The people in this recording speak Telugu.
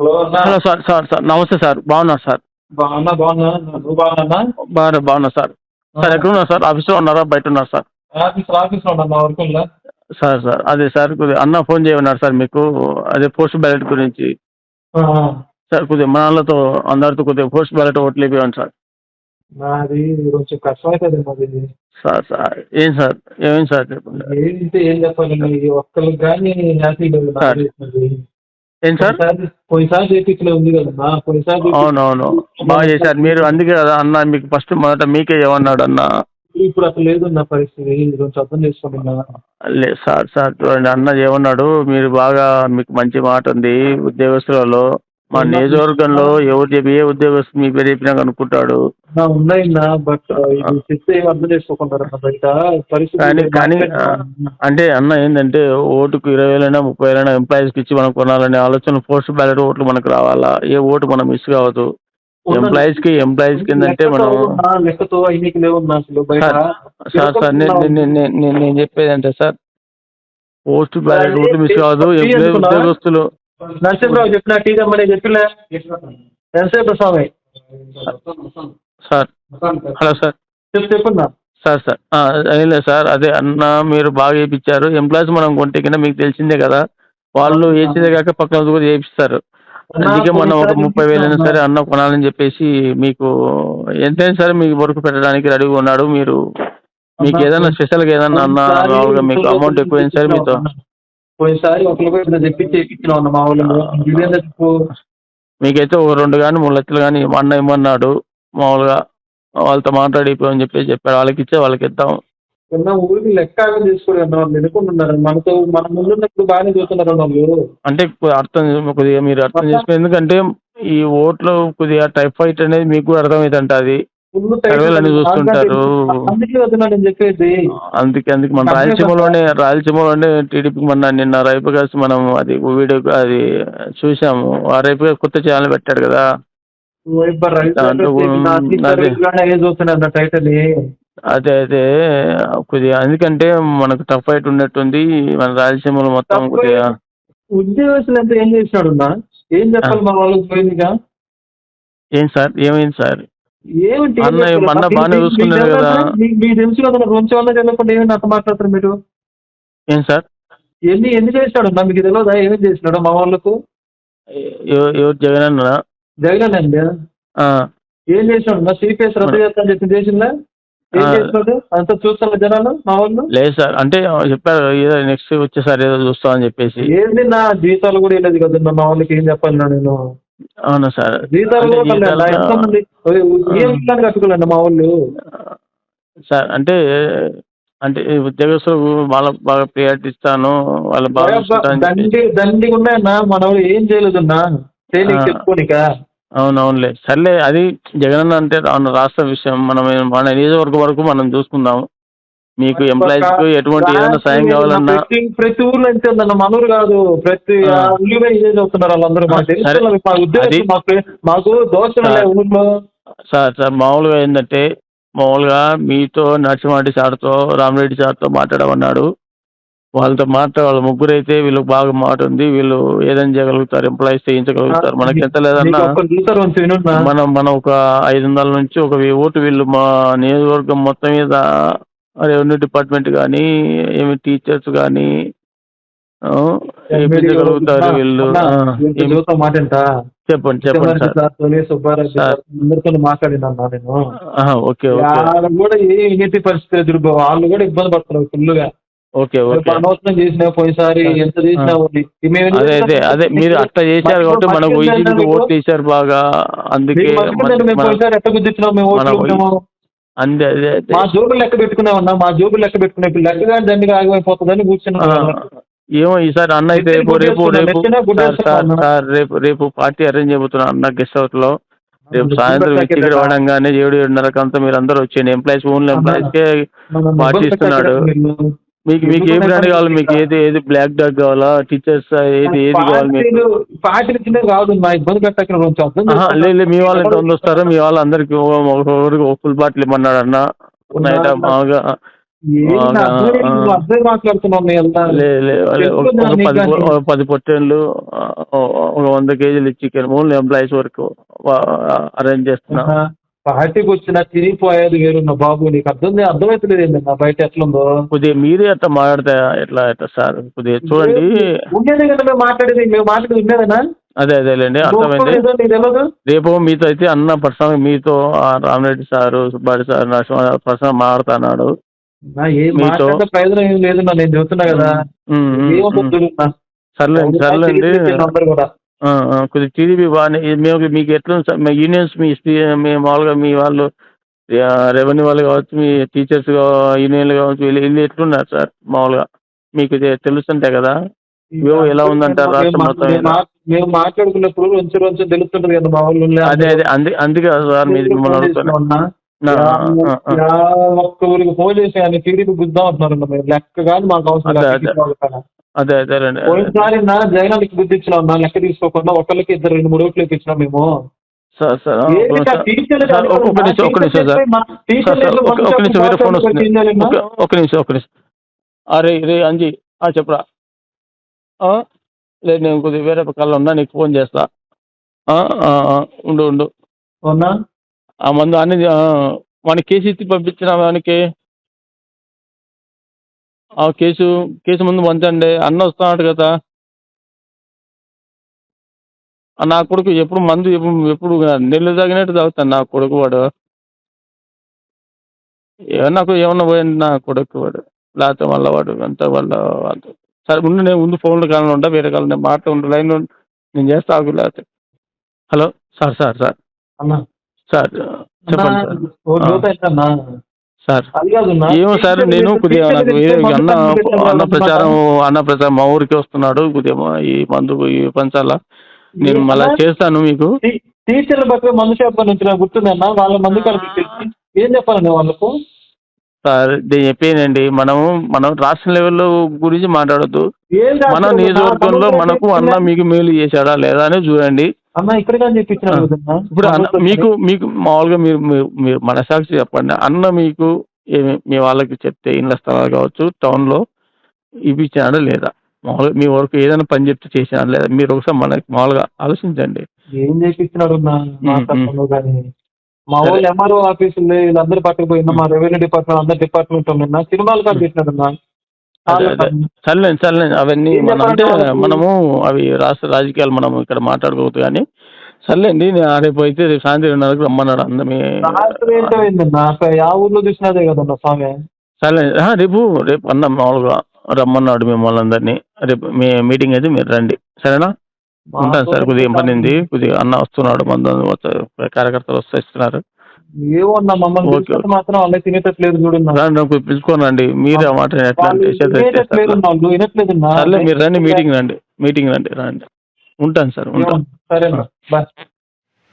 హలో సార్ సార్ సార్ నమస్తే సార్ బాగున్నారు సార్? బాగున్నా బాగున్నా నువ్వు బాగున్నా బాగా బాగున్నా సార్. సార్ ఎక్కడ ఉన్నారు సార్? ఆఫీస్లో ఉన్నారా? బయట ఉన్నారు సార్? ఆఫీస్ ఆఫీస్లో ఉన్నా మా వర్కుల్లో సార్ సార్ అదే సార్ కొద్దిగా అన్న ఫోన్ చేయమన్నారు సార్ మీకు. అదే పోస్ట్ బ్యాలెట్ గురించి. సార్ కొద్దిగా మన వాళ్ళతో అందరితో కొద్దిగా పోస్ట్ బ్యాలెట్ ఓట్లు ఇవ్వండి సార్. నాది కొంచెం కష్టం అవుతుంది మాది. సార్ సార్ ఏం సార్ ఏమైంది సార్ చెప్పండి. ఏంటి ఏం చెప్పాలండి ఒక్కరికి కానీ హ్యాపీ లేదు. నాకు సార్. ఏం సార్. అవునవును. బాగా చేశారు. మీరు అందుకే కదా అన్న మీకు ఫస్ట్ మొదట మీకే ఏమన్నాడు అన్న? ఇప్పుడు అసలు లేదు నా పరిస్థితి కొంచెం అర్థం చేసుకున్నా లేదు సార్ సార్ చూడండి. అన్న ఏమన్నాడు? మీరు బాగా మీకు మంచి మాట ఉంది. ఉద్యోగస్తులలో మా నియోజకవర్గంలో ఎవరు చెప్పి ఏ ఉద్యోగస్తు మీ పేరు చెప్పినా కనుక్కుంటాడు. నా ఉన్నాయినా బట్ ఇది చెప్తే ఏం అర్థం చేసుకోకుంటారు అన్న బయట పరిస్థితి కానీ అంటే అన్న ఏంటంటే ఓటుకు ఇరవై వేలైనా ముప్పై వేలైనా ఎంప్లాయీస్కి ఇచ్చి మనం కొనాలనే ఆలోచన పోస్ట్ బ్యాలెట్ ఓట్లు మనకు రావాలా? ఏ ఓటు మనం మిస్ కావద్దు? ఎంప్లాయీస్కి ఎంప్లాయీస్కి ఏంటంటే మనం లెక్కతో నా లెక్కతో అయినకి లేవన్నా అసలు బయట. సార్ సార్ సార్ నేను నేను- నేను నేను నేను చెప్పేది అంటే సార్ పోస్ట్ బ్యాలెట్ ఓట్లు మిస్ కావద్దు. ఎంప్లాయీ ఉద్యోగస్తులు నరసింహరావు చెప్పిన టీ తెమ్మని చెప్పిలే ఎంతసేపు స్వామి? సార్. Hello sir. చెప్పు చెప్పున్నా. Sir sir. లేదు సార్. అదే అన్న మీరు బాగా చేయించారు. ఎంప్లాయీస్ మనం కొంటే కింద మీకు తెలిసిందే కదా. వాళ్ళు వేసేదే కాక పక్కన కూడా చేయిస్తారు. అందుకే మనం ఒక ముప్పై వేలైనా సరే అన్న కొనాలని చెప్పేసి మీకు ఎంతైనా సరే మీకు వర్క్ పెట్టడానికి రెడీగా ఉన్నాడు. మీరు మీకు ఏదైనా స్పెషల్గా ఏదైనా అన్న మీకు అమౌంట్ ఎక్కువైనా సరే మీతో పోయినసారి ఒకరు కూడా తెప్పించి చేయించిన మా వాళ్ళు. చెప్పు మీకైతే ఒక రెండు కానీ మూడు లక్షలు కానీ అన్న ఇమ్మన్నాడు. మామూలుగా వాళ్ళతో మాట్లాడిపోయి చెప్పేసి చెప్పాడు. వాళ్ళకి ఇచ్చే వాళ్ళకి ఇద్దాం. ఉన్న ఊరికి లెక్క అన్న వాళ్ళు. ఎన్నుకుంటున్నారు మనతో మన ముందున్నప్పుడు బాగానే చూస్తున్నారు వాళ్ళు. అంటే అర్థం కొద్దిగా మీరు అర్థం చేసుకుని ఎందుకంటే ఈ ఓట్లు కొద్దిగా టైఫాయిడ్ అనేది మీకు కూడా అర్థమవుతుంట అది చూస్తుంటారు. అందుకే అందుకే మన రాయలసీమలోనే రాయలసీమలోనే టీడీపీకి మన నిన్న రైపు కలిసి మనం అది వీడియో అది చూసాము. ఆ రైపు కొత్త ఛానల్ పెట్టాడు కదా. అదే. అదే అదే. కొద్దిగా ఎందుకంటే మనకు టఫ్ ఫైట్ ఉన్నట్టుంది. మన రాయలసీమలో మొత్తం కొద్దిగా ఉద్యోగస్తులు అంటే ఏం చేసినాడు అన్న? ఏం చెప్పాలి మన వాళ్ళకి పోయిందిగా ఏం సార్? ఏమైంది సార్? ఏమిటి అన్న, అన్న బాగానే చూసుకున్నాడు కదా. మీకు తెలుసు కదా చదవకుండా ఏమి అంత మాట్లాడతారు మీరు? ఏం సార్? ఎన్ని ఎన్ని చేసినాడు అన్న మీకు తెలియదా? ఏమేమి చేసినాడు మా వాళ్ళకు? ఎవ- ఎవరు? జగన్ అన్న? జగన్ అండి. ఏం చేసినాడు నా సిపిఎస్ రద్దు చేస్తా అని చెప్పి చేసిందా? ఏం ఆ. చేసినాడు అంతా చూస్తున్న జనాలు మా వాళ్ళు? లేదు సార్. అంటే చెప్పారు ఏదో నెక్స్ట్ వచ్చేసారి ఏదో చూస్తామని చెప్పేసి. ఏంది నా జీతాలు కూడా వెళ్ళదు కదా మా వాళ్ళకి ఏం చెప్పాలి నేను? అవునా సార్. కట్టుకోలేండి మా వాళ్ళు? సార్ అంటే అంటే ఉద్యోగస్తులు వాళ్ళ బాగా ప్రియారిటీ ఇస్తాను వాళ్ళ బాగా. దండి దండిగా ఉన్నాయన్నా మన వాళ్ళు ఏం చేయలేదన్నా. చెప్పుకోనిక? అవునవునులే. సర్లే అది జగన్ అంటే రాష్ట్ర విషయం. మనం మన నియోజకవర్గం వరకు మనం చూసుకుందాం మీకు ఎంప్లాయీస్కు ఎటువంటి ఏదైనా సాయం కావాలన్నా ప్రతి ప్రతి ఊర్లో ఉందన్న మన ఊరు కాదు ప్రతి ఆ. ఉల్లిపోయి ఇదే చదువుతున్నారు వాళ్ళందరూ మాకు సరే. తెలుసు మా ఉద్యోగం మాకు మాకు దోషం సార్. ఊర్లో సార్ సార్ మామూలుగా ఏంటంటే మామూలుగా మీతో నరసింహారెడ్డి సార్తో రామరెడ్డి సార్తో మాట్లాడమన్నాడు వాళ్ళతో మాట్లాడ వాళ్ళ ముగ్గురు అయితే వీళ్ళకి బాగా మాట ఉంది వీళ్ళు ఏదైనా చేయగలుగుతారు ఎంప్లాయీస్ చేయించగలుగుతారు మనకి ఎంత లేదన్నా మనం మనం ఒక ఐదు వందల నుంచి ఒక ఓటు వీళ్ళు మా నియోజకవర్గం మొత్తం మీద రెవెన్యూ డిపార్ట్మెంట్ కానీ ఏమి టీచర్స్ కానీ వేయించగలుగుతారు వీళ్ళు? మాట చెప్పండి చెప్పండి సార్. సార్ తొలి సుబ్బారెడ్డి సార్. సార్ అందరితో మాట్లాడినన్నా నేను. ఆహా, ఓకే ఓకే. వాళ్ళు కూడా ఏ ఇన్నిటి పరిస్థితి ఎదురు వాళ్ళు కూడా ఇబ్బంది పడుతున్నారు ఫుల్గా ఓకే ఓకే. అనవసరం చేసినా పోయినసారి ఎంత చేసినా అదే అదే అదే మీరు అట్లా చేశారు కాబట్టి మనకు? ఓట్లు వేశారు బాగా. అందుకే మన- మేము అందే మా జోబులు లెక్క పెట్టుకున్నామన్నా మా జోబులు లెక్క పెట్టుకునే లెక్క కానీ దండిగా ఆగిపోతుందని కూర్చున్నాం. ఏమో ఈసారి అన్న అయితే రేపు రేపు రేపు సార్ సార్ చేస్తున్నా. సార్ రేపు రేపు పార్టీ అరేంజ్ చేయబోతున్నా అన్న గెస్ట్ హౌస్లో రేపు సాయంత్రం టికెట్. పడంగానే ఏడు ఏడున్నరకు అంతా మీరు అందరూ వచ్చేయండి. ఎంప్లాయీస్ ఓన్లీ ఎంప్లాయీస్ కే మనం పార్టీ ఇస్తున్నాడు. మీకు మీకు ఏ బ్రాండ్ కావాలి? మీకు ఏది ఏది బ్లాక్ డాగ్ కావాలా? టీచర్స్ ఏది ఏది కావాలి మీకు? పార్టీలు పార్టీలు చిన్నవి కాదు మా ఇబ్బంది పెట్టక కొంచెం అర్థం. లేదు మీ వాళ్ళు ఎంత మంది వస్తారో? మీ వాళ్ళు అందరికి ఒక్కొక్కరికి ఒక ఫుల్ బాటిల్ ఇమ్మన్నాడు అన్న? నైట్ మామూలుగా పది పొట్టేళ్ళు ఒక వంద కేజీలు చికెన్ ఓన్లీ ఎంప్లాయీస్ వరకు అరేంజ్ చేస్తున్నా. పార్టీకి వచ్చిన తిరిగిపోయేది వేరున్న బాబు నీకు అర్థం అర్థమవుతలేదు ఏంటన్నా బయట ఎట్లుందో? కొద్దిగా మీరే అట్లా మాట్లాడితే ఎట్లా ఎట్లా సార్? కొద్దిగా చూడండి. ఉండేదే కదా మేము మాట్లాడేది మేము మాట్లాడేది ఉండేదనా అదే అదేలేండి అర్థమైంది. రేపు మీతో అయితే అన్న పర్సనల్ మీతో Ramareddy sir Subbareddy sir Narasimha personal మాట్లాడుతున్నాడు. మీతో- ప్రయోజనం ఏం లేదు నేను చెబుతున్నా కదా. సర్లేండి. సర్లేండి కొద్దిగా టీడీపీ బాగానే మేము మీకు ఎట్లా ఉంది సార్? మీ యూనియన్స్ మీ స్పీ- మీ మామూలుగా మీ వాళ్ళు రెవెన్యూ వాళ్ళు కావచ్చు మీ టీచర్స్ యూనియన్లు కావచ్చు వీళ్ళు వీళ్ళు ఎట్లున్నారు సార్? మామూలుగా మీకు ఇది తెలుస్తుంటాయి కదా? వ్యూ ఎలా ఉందంటారు రాష్ట్రం మేము మొత్తం మేము మేము మాట్లాడుకున్నప్పుడు కొంచెం కొంచెం తెలుస్తుంటది కదా మా వాళ్ళు. ఉండే అదే అదే అంది అందుకే సార్ మీరు మిమ్మల్ని అడుగుతున్నా. ఒక్క ఊరికి ఫోన్ చేసి ఆయన టీడీపీ గుద్దాం అంటున్నారు మేము లెక్క కాదు మాకు అవసరం అదే. అదే. అదేలేండి పోయినసారి నా జగనానికి బుద్ధి ఇచ్చినాం నా లెక్క తీసుకోకుండా ఒకళ్ళకి ఇద్దరు రెండు మూడు ఓట్లు ఇచ్చినాం మేము. సార్ సార్ ఒక నిమిషం ఒక నిమిషం సార్. ఒక- నిమిషం వేరే ఫోన్ వస్తుంది. ఒక నిమిషం ఒక నిమిషం. అరే రే అంజీ చెప్పురా. లేదు నేను కొద్దిగా వేరే పక్కన ఉన్నా నీకు ఫోన్ చేస్తా. ఉండు ఉండు. అవునా ఆ మందు అన్ని మన కేసు ఇచ్చి పంపించిన వానికి ఆ కేసు కేసు ముందు పంచండి అన్న వస్తున్నాడు కదా. నా కొడుకు ఎప్పుడు మందు ఎప్పుడు నీళ్ళు తగినట్టు తాగినట్టు తాగుతాను నా కొడుకు వాడు. ఏమన్నా నాకు ఏమన్నా పోయింది నా కొడుకు వాడు. లేకపోతే వాళ్ళ వాడు అంతా వాళ్ళ వాళ్ళ- సరే ముందు నేను ముందు ఫోన్లో కాలంలో ఉంటా వేరే కాలం నేను మాట ఉండు లైన్లో నేను చేస్తా ఆగు లేకపోతే. Hello sir sir sir. అన్నా. సార్ చెప్పండి సార్. ఏమో సార్ నేను కొద్దిగా నాకు అన్న అన్న ప్రచారం అన్న ప్రచారం మా ఊరికి వస్తున్నాడు కొద్దిగా ఈ మందు ఈ పంచాల. నేను మళ్ళీ చేస్తాను మీకు. టీచర్ల పక్కన మందు షాప్ నుంచి నాకు గుర్తుందన్న వాళ్ళ మందు కలిపి ఏం చెప్పాలండి వాళ్ళకు? సార్ నేను చెప్పేనండి మనము మనం రాష్ట్ర లెవెల్లో గురించి మాట్లాడద్దు. మన? నియోజకవర్గంలో మనకు అన్న మీకు మేలు చేశాడా లేదా అని చూడండి. అన్న ఇక్కడ కానీ చెప్పించినారు కదన్నా. ఇప్పుడు అన్న మీకు మీకు మామూలుగా మీరు మీరు- మనసాక్షి చెప్పండి. అన్న మీకు ఏమి మీ వాళ్ళకి చెప్తే ఇళ్ళ స్థలాలు కావచ్చు టౌన్లో ఇప్పించాడా లేదా? మామూలుగా మీ వరకు ఏదైనా పని చెప్తే చేసినా లేదా? మీరు ఒకసారి మనకి మామూలుగా ఆలోచించండి. ఏం చేపించినాడు మ్, కానీ. వాళ్ళు ఎంఆర్ఓ ఆఫీసులు వీళ్ళందరూ పట్టుకుపోయినా మా రెవెన్యూ డిపార్ట్మెంట్ అందరు డిపార్ట్మెంట్ ఉన్నా సినిమాలు అదే, అదే. సర్లేండి సర్లేండి. అవన్నీ మనం అంటే మనము అవి రాష్ట్ర రాజకీయాలు మనం ఇక్కడ మాట్లాడుకోవద్దు కానీ సర్లేండి నేను రేపు అయితే రేపు సాయంత్రం రెండున్నరకు రమ్మన్నాడు అందమే రాత్రి ఏంటో ఏందన్నా? ఆ ఊర్లో చూసినదే కదన్నా స్వామి? సరే ఆ, రేపు రేపు అన్న మామూలుగా రమ్మన్నాడు మిమ్మల్ని అందరినీ. రేపు మీ మీటింగ్ అయితే మీరు రండి. సరేనా? ఉంటాను సార్. కొద్దిగా పని ఉంది. కొద్దిగా అన్న వస్తున్నాడు. మందు కార్యకర్తలు వస్తే ఇస్తున్నారు. ఏమో అన్న మమ్మల్ని మాత్రం వాళ్ళే తినేటట్లేదు చూడన్నా రండి నాకు పిలుచుకొని రండి మీరు ఆ మాట ఎట్లా అంటే వినట్లేదు సర్లే మీరు రండి మీటింగ్ రండి మీటింగ్ రండి రండి. ఉంటాను సార్ ఉంటాను. బాయ్.